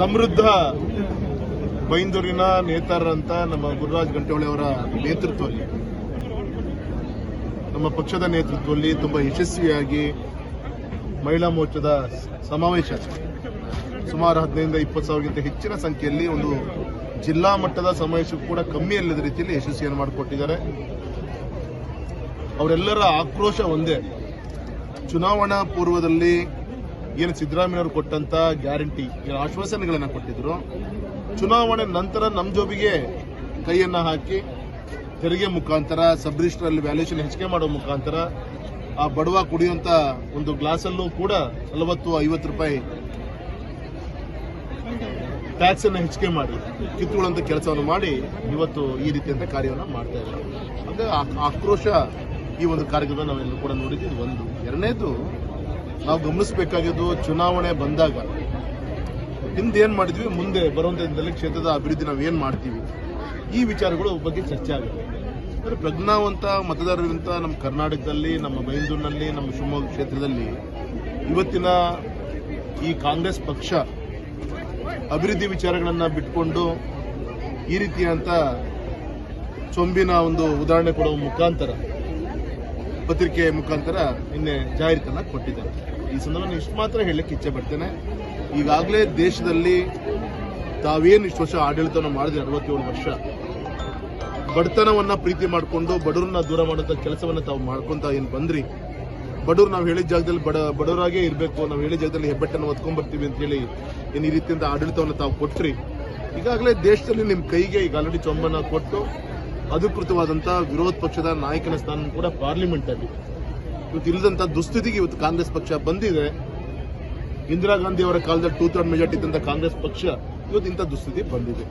ಸಮೃದ್ಧ ಬೈಂದೂರಿನ ನೇತಾರರಂತ ನಮ್ಮ ಗುರುರಾಜ್ ಗಂಟೋಳಿ ಅವರ ನೇತೃತ್ವದಲ್ಲಿ, ನಮ್ಮ ಪಕ್ಷದ ನೇತೃತ್ವದಲ್ಲಿ ತುಂಬಾ ಯಶಸ್ವಿಯಾಗಿ ಮಹಿಳಾ ಮೋರ್ಚಾದ ಸಮಾವೇಶ ಸುಮಾರು ಹದಿನೈದರಿಂದ ಇಪ್ಪತ್ತು ಸಾವಿರಕ್ಕಿಂತ ಹೆಚ್ಚಿನ ಸಂಖ್ಯೆಯಲ್ಲಿ ಒಂದು ಜಿಲ್ಲಾ ಮಟ್ಟದ ಸಮಾವೇಶ ಕೂಡ ಕಮ್ಮಿ ಅಲ್ಲದ ರೀತಿಯಲ್ಲಿ ಯಶಸ್ವಿಯನ್ನು ಮಾಡಿಕೊಟ್ಟಿದ್ದಾರೆ. ಅವರೆಲ್ಲರ ಆಕ್ರೋಶ ಒಂದೇ. ಚುನಾವಣಾ ಪೂರ್ವದಲ್ಲಿ ಏನು ಸಿದ್ದರಾಮಯ್ಯವರು ಕೊಟ್ಟಂತ ಗ್ಯಾರಂಟಿ, ಏನು ಆಶ್ವಾಸನೆಗಳನ್ನ ಕೊಟ್ಟಿದ್ರು. ಚುನಾವಣೆ ನಂತರ ನಮ್ಮ ಜೋಬಿಗೆ ಕೈಯನ್ನ ಹಾಕಿ ತೆರಿಗೆ ಮುಖಾಂತರ ಸಬ್ ರಿಜಿಸ್ಟರ್ ವ್ಯಾಲ್ಯೂಷನ್ ಹೆಚ್ಚಿಗೆ ಮಾಡೋ ಮುಖಾಂತರ ಆ ಬಡವ ಕುಡಿಯುವಂತ ಒಂದು ಗ್ಲಾಸಲ್ಲೂ ಕೂಡ ನಲವತ್ತು, ಐವತ್ತು ರೂಪಾಯಿ ಟ್ಯಾಕ್ಸ್ ಅನ್ನ ಹೆಚ್ಚಿಗೆ ಮಾಡಿ, ಕಿತ್ತುಗಳಂತ ಕೆಲಸವನ್ನು ಮಾಡಿ ಇವತ್ತು ಈ ರೀತಿಯಂತ ಕಾರ್ಯವನ್ನು ಮಾಡ್ತಾ ಇದ್ದಾರೆ. ಅಂದ್ರೆ ಆಕ್ರೋಶ ಈ ಒಂದು ಕಾರ್ಯಕ್ರಮ ನಾವೆಲ್ಲರೂ ಕೂಡ ನೋಡಿದ್ವಿ ಒಂದು. ಎರಡನೇದು ನಾವು ಗಮನಿಸಬೇಕಾಗಿದ್ದು ಚುನಾವಣೆ ಬಂದಾಗ ಹಿಂದೆ ಏನು ಮಾಡಿದ್ವಿ, ಮುಂದೆ ಬರುವಂತ ದಿನದಲ್ಲಿ ಕ್ಷೇತ್ರದ ಅಭಿವೃದ್ಧಿ ನಾವು ಏನು ಮಾಡ್ತೀವಿ? ಈ ವಿಚಾರಗಳು ಬಗ್ಗೆ ಚರ್ಚೆ ಆಗುತ್ತೆ. ಅಂದ್ರೆ ಪ್ರಜ್ಞಾವಂತ ಮತದಾರರಿಗಿಂತ ನಮ್ಮ ಕರ್ನಾಟಕದಲ್ಲಿ, ನಮ್ಮ ಬೈಂದೂರಿನಲ್ಲಿ ನಮ್ಮ ಶಿವಮೊಗ್ಗ ಕ್ಷೇತ್ರದಲ್ಲಿ ಇವತ್ತಿನ ಈ ಕಾಂಗ್ರೆಸ್ ಪಕ್ಷ ಅಭಿವೃದ್ಧಿ ವಿಚಾರಗಳನ್ನು ಬಿಟ್ಕೊಂಡು ಈ ರೀತಿಯಂತ ಚೊಂಬಿನ ಒಂದು ಉದಾಹರಣೆ ಕೊಡುವ ಮುಖಾಂತರ ಪತ್ರಿಕೆ ಮುಖಾಂತರ ನಿನ್ನೆ ಜಾಹೀರಾತನ್ನ ಕೊಟ್ಟಿದ್ದಾರೆ. ಈ ಸಂದರ್ಭದಲ್ಲಿ ಇಷ್ಟು ಮಾತ್ರ ಹೇಳಕ್ಕೆ ಇಚ್ಛೆ ಪಡ್ತೇನೆ. ಈಗಾಗಲೇ ದೇಶದಲ್ಲಿ ತಾವೇನು ಇಷ್ಟು ವರ್ಷ ಆಡಳಿತವನ್ನು ಮಾಡಿದ್ರೆ ಅರವತ್ತೇಳು ವರ್ಷ, ಬಡತನವನ್ನ ಪ್ರೀತಿ ಮಾಡಿಕೊಂಡು ಬಡವರನ್ನ ದೂರ ಮಾಡುವಂತ ಕೆಲಸವನ್ನ ತಾವು ಮಾಡ್ಕೊಂತ ಏನು ಬಂದ್ರಿ? ಬಡವರು ನಾವು ಹೇಳಿದ ಜಾಗದಲ್ಲಿ ಬಡ, ಬಡವರಾಗೇ ಇರಬೇಕು, ನಾವು ಹೇಳಿದ ಜಾಗದಲ್ಲಿ ಹೆಬ್ಬೆಟ್ಟನ್ನು ಒತ್ಕೊಂಡ್ಬರ್ತೀವಿ ಅಂತ ಹೇಳಿ ಏನು ಈ ರೀತಿಯಿಂದ ಆಡಳಿತವನ್ನು ತಾವು ಕೊಟ್ರಿ? ಈಗಾಗಲೇ ದೇಶದಲ್ಲಿ ನಿಮ್ಮ ಕೈಗೆ ಈಗ ಆಲ್ರೆಡಿ ಚೊಂಬನ್ನ ಕೊಟ್ಟು ಅಧಿಕೃತವಾದಂತ ವಿರೋಧ ಪಕ್ಷದ ನಾಯಕನ ಸ್ಥಾನ ಕೂಡ ಪಾರ್ಲಿಮೆಂಟ್ ಅಲ್ಲಿ. ಇವತ್ತು ಇಲ್ಲದಂತ ದುಸ್ಥಿತಿಗೆ ಇವತ್ತು ಕಾಂಗ್ರೆಸ್ ಪಕ್ಷ ಬಂದಿದೆ. ಇಂದಿರಾ ಗಾಂಧಿ ಅವರ ಕಾಲದಲ್ಲಿ ಟೂ ಥರ್ಡ್ ಮೆಜಾರಿಟಿ ಇದ್ದಂತ ಕಾಂಗ್ರೆಸ್ ಪಕ್ಷ ಇವತ್ತು ಇಂಥ ದುಸ್ಥಿತಿ ಬಂದಿದೆ.